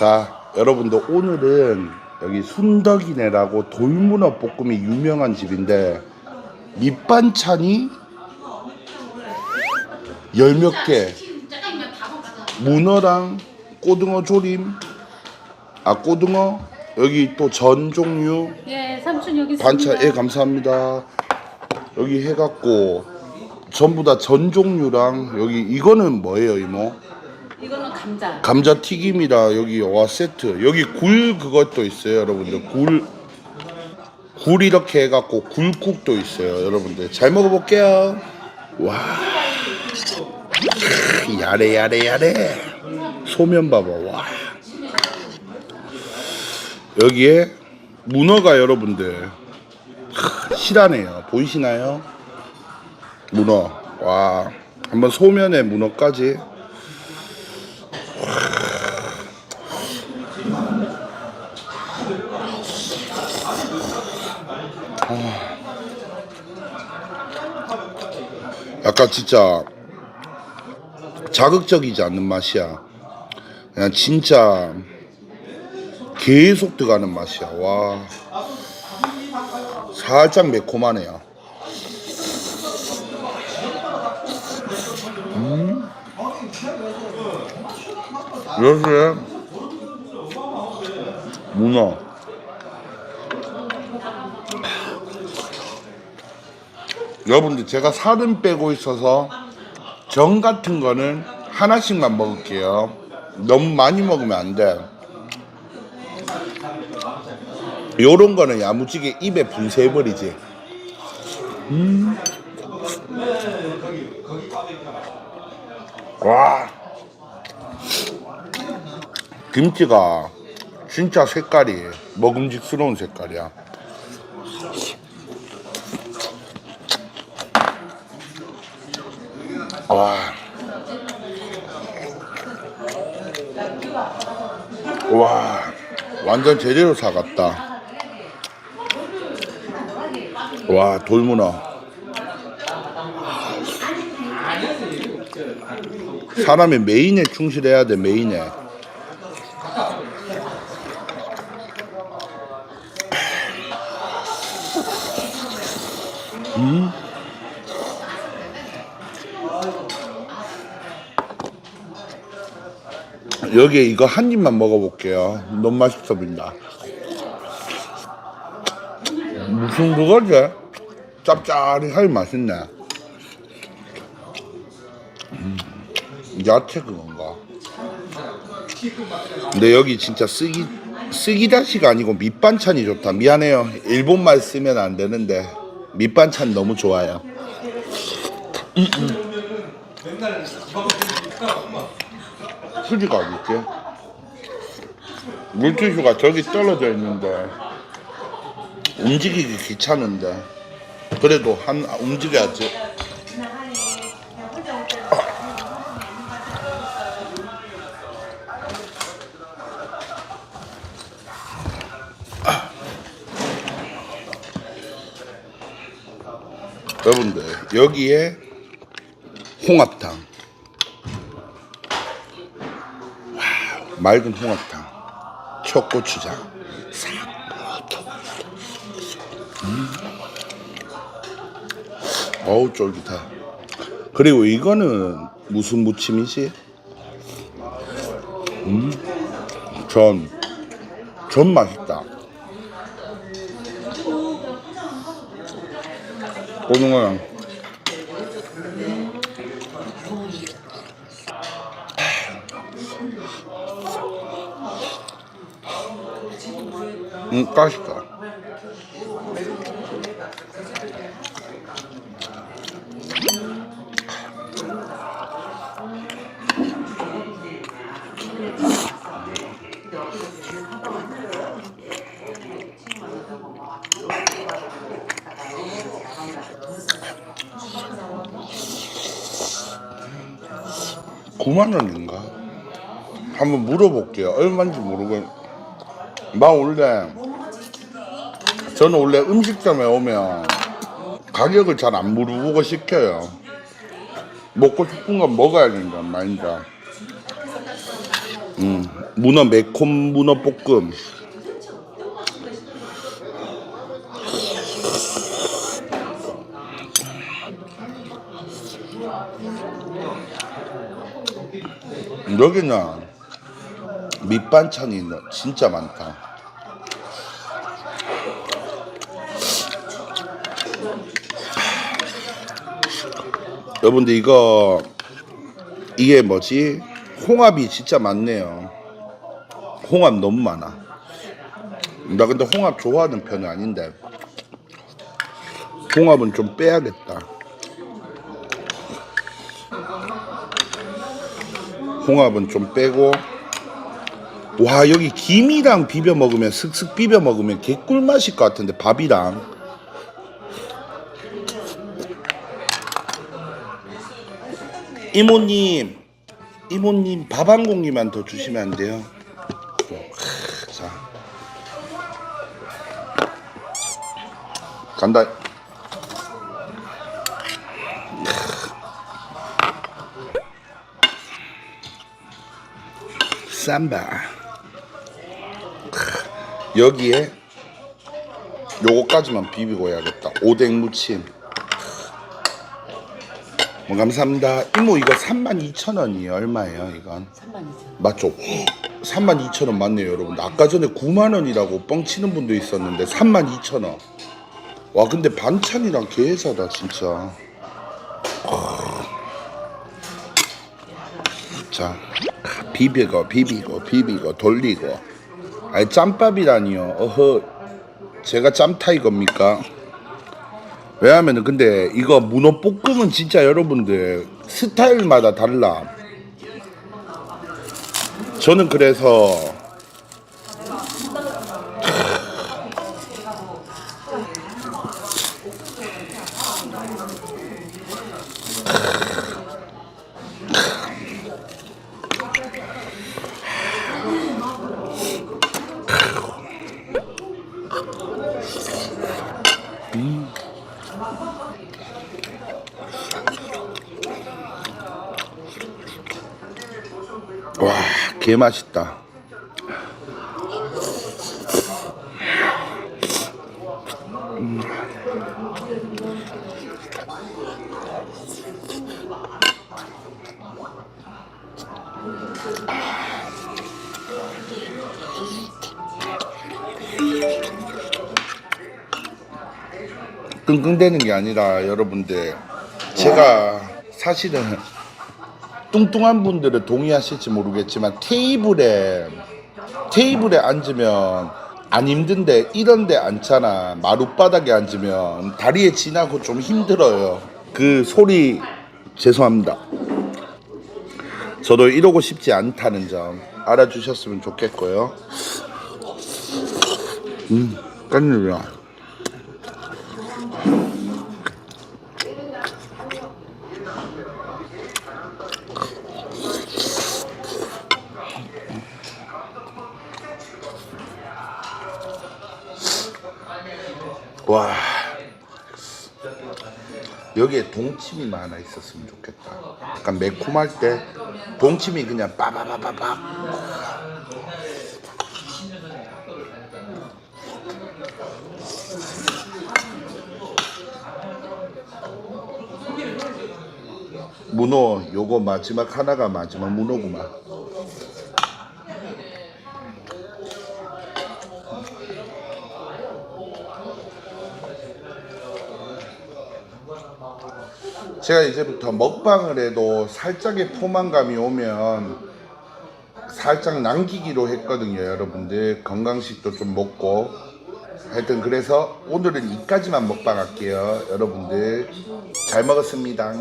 자, 여러분들 오늘은 여기 순덕이네라고 돌문어 볶음이 유명한 집인데 밑반찬이 열 몇 개, 문어랑 꼬등어 조림, 아 꼬등어 여기 또 전 종류 예, 삼촌 여기. 반찬 예 감사합니다. 여기 해 갖고 전부 다 전 종류랑 여기 이거는 뭐예요 이모? 이거는 감자. 감자 튀김이라 여기 와 세트. 여기 굴 그것도 있어요 여러분들. 굴. 굴 이렇게 해갖고 굴국도 있어요 여러분들. 잘 먹어볼게요. 와. 크, 야래 야래 야래. 소면 봐봐. 와. 여기에 문어가 여러분들. 크, 실하네요. 보이시나요? 문어. 와. 한번 소면에 문어까지 약간 진짜 자극적이지 않는 맛이야. 그냥 진짜 계속 들어가는 맛이야. 와. 살짝 매콤하네요. 음. 이렇게 문어. 여러분들 제가 살은 빼고 있어서 정 같은 거는 하나씩만 먹을게요. 너무 많이 먹으면 안 돼. 요런 거는 야무지게 입에 분쇄해버리지. 음. 와. 김치가 진짜 색깔이 먹음직스러운 색깔이야. 와. 와. 완전 제대로 사갔다. 와, 돌문어. 사람이 메인에 충실해야 돼, 메인에. 여기에 이거 한 입만 먹어볼게요. 너무 맛있어 보인다. 무슨 그거지? 짭짤하게 맛있네. 음, 야채 그건가? 근데 여기 진짜 쓰기 쓰기다시가 아니고 밑반찬이 좋다. 미안해요. 일본말 쓰면 안 되는데 밑반찬 너무 좋아요. 어디 있지? 물티슈가 저기 떨어져 있는데 움직이기 귀찮은데 그래도 한 움직여야지. 여러분들 여기에 홍합탕 맑은 홍합탕, 초고추장, 싹. 음. 어우 쫄깃하. 그리고 이거는 무슨 무침이지? 음, 전, 전 맛있다. 고등어랑 음, 맛있다. 구만 원인가? 한번 물어볼게요. 얼마인지 모르고. 나 원래 저는 원래 음식점에 오면 가격을 잘 안 물어보고 시켜요. 먹고 싶은 건 먹어야 된단 말이죠. 음, 문어 매콤 문어 볶음. 여기는 밑반찬이 진짜 많다. 여러분들 이거 이게 뭐지? 홍합이 진짜 많네요. 홍합 너무 많아. 나 근데 홍합 좋아하는 편이 아닌데 홍합은 좀 빼야겠다. 홍합은 좀 빼고 와 여기 김이랑 비벼 먹으면 슥슥 비벼 먹으면 개꿀 맛일 것 같은데 밥이랑. 이모님 이모님 밥 한 공기만 더 주시면 안 돼요? 크, 자. 간다. 쌈바. 크, 여기에 요거까지만 비비고 해야겠다. 오뎅 무침. 뭐 감사합니다. 이모 이거 32,000원이에요. 얼마예요 이건? 3만 2천 맞죠? 32,000원 맞네요 여러분. 아까 전에 9만 원이라고 뻥치는 분도 있었는데 32,000원. 와 근데 반찬이랑 개사다 진짜. 자 비비고 비비고 비비고 돌리고 아니 짬밥이라니요. 어허 제가 짬타이 겁니까? 왜냐면은 근데 이거 문어 볶음은 진짜 여러분들 스타일마다 달라. 저는 그래서 개 맛있다. 끙끙대는 게 아니라 여러분들 제가 사실은 뚱뚱한 분들은 동의하실지 모르겠지만 테이블에 테이블에 앉으면 안 힘든데 이런데 앉잖아. 마룻바닥에 앉으면 다리에 지나고 좀 힘들어요. 그 소리 죄송합니다. 저도 이러고 싶지 않다는 점 알아주셨으면 좋겠고요. 음와 여기에 동치미만 하나 있었으면 좋겠다. 약간 매콤할 때 동치미 그냥 빠바바바바. 문어 요거 마지막 하나가 마지막 문어구만 제가 이제부터 먹방을 해도 살짝의 포만감이 오면 살짝 남기기로 했거든요 여러분들. 건강식도 좀 먹고. 하여튼 그래서 오늘은 이까지만 먹방 할게요 여러분들. 잘 먹었습니다